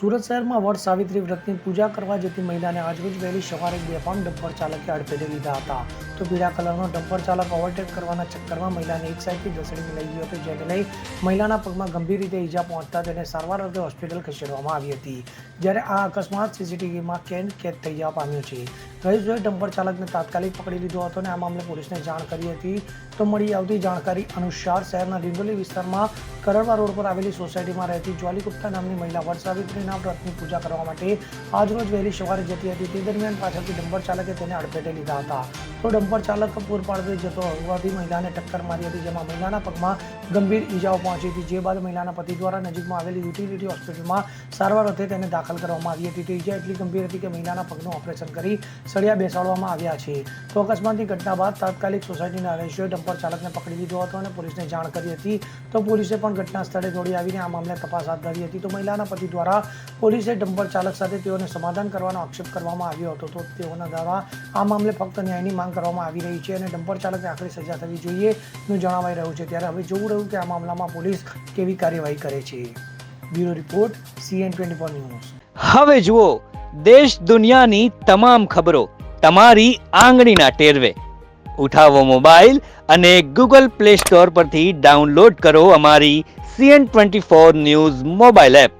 સુરત શહેરમાં વડ સાવિત્રી વ્રતની પૂજા કરવા જતી મહિલાને આજરોજ વહેલી સવારે બે પણ ડમ્પર ચાલકે અડફેટે લીધા હતા. તો પીળા કલરનો ડમ્પર ચાલક ઓવરટેક કરવાના ચક્કરમાં મહિલાને એક સાઈડથી ઘસડીને લઈ ગયો હતો, જેને લઈ મહિલાના પગમાં ગંભીર રીતે ઈજા પહોંચતા તેને સારવાર અર્થે હોસ્પિટલ ખસેડવામાં આવી હતી. જ્યારે આ અકસ્માત સીસીટીવીમાં કેદ કેદ થઈ જવા પામ્યો છે. રહીશભાઈ ડમ્પર ચાલકને તાત્કાલિક પકડી લીધો હતો અને આ મામલે પોલીસને જાણ કરી હતી. તો મળી આવતી જાણકારી અનુસાર શહેરના ડિંડોલી વિસ્તારમાં કરડવા રોડ પર આવેલી સોસાયટીમાં રહેતી જ્વાલી ગુપ્તા નામની મહિલા વડ સાવિત્રીના વ્રતની પૂજા કરવા માટે આજરોજ વહેલી સવારે જતી હતી. તે દરમિયાન પાછળથી ડમ્પર ચાલકે તેને અડફેટે લીધા હતા. તો ડમ્પર ચાલક પૂરપાડવે જતો હોવાથી મહિલાને ટક્કર મારી હતી, જેમાં મહિલાના પગમાં ગંભીર ઈજાઓ પહોંચી હતી. જે બાદ મહિલાના પતિ દ્વારા નજીકમાં આવેલી યુટિલિટી હોસ્પિટલમાં સારવાર અર્થે તેને દાખલ કરવામાં આવી હતી. તો ઈજા એટલી ગંભીર હતી કે મહિલાના પગનું ઓપરેશન કરી સળિયા બેસાડવામાં આવ્યા છે. તો અકસ્માતની ઘટના બાદ તાત્કાલિક સોસાયટીના રહીશોએ ડમ્પર ચાલકને પકડી લીધો હતો અને પોલીસને જાણ કરી હતી. તો પોલીસે પણ ઘટના સ્થળે દોડી આવીને આ મામલે તપાસ હાથ ધરી હતી. તો મહિલાના પતિ દ્વારા પોલીસે ડમ્પર ચાલક સાથે તેઓને સમાધાન કરવાનો આક્ષેપ કરવામાં આવ્યો હતો. તો તેઓના દ્વારા આ મામલે ફક્ત ન્યાયની માંગ કરવામાં આવી રહી છે અને ડમ્પર ચાલકને આખરી સજા થવી જોઈએ નું જણાવાઈ રહ્યું છે. ત્યારે હવે જોવું રહ્યું કે આ મામલામાં પોલીસ કેવી કાર્યવાહી કરે છે. Bureau report CN twenty four news. હવે જુઓ, દેશ દુનિયાની તમામ ખબરો તમારી આંગળીના ટેરવે. ઉઠાવો મોબાઈલ અને ગૂગલ પ્લે સ્ટોર પરથી ડાઉનલોડ કરો અમારી CN twenty four news mobile app.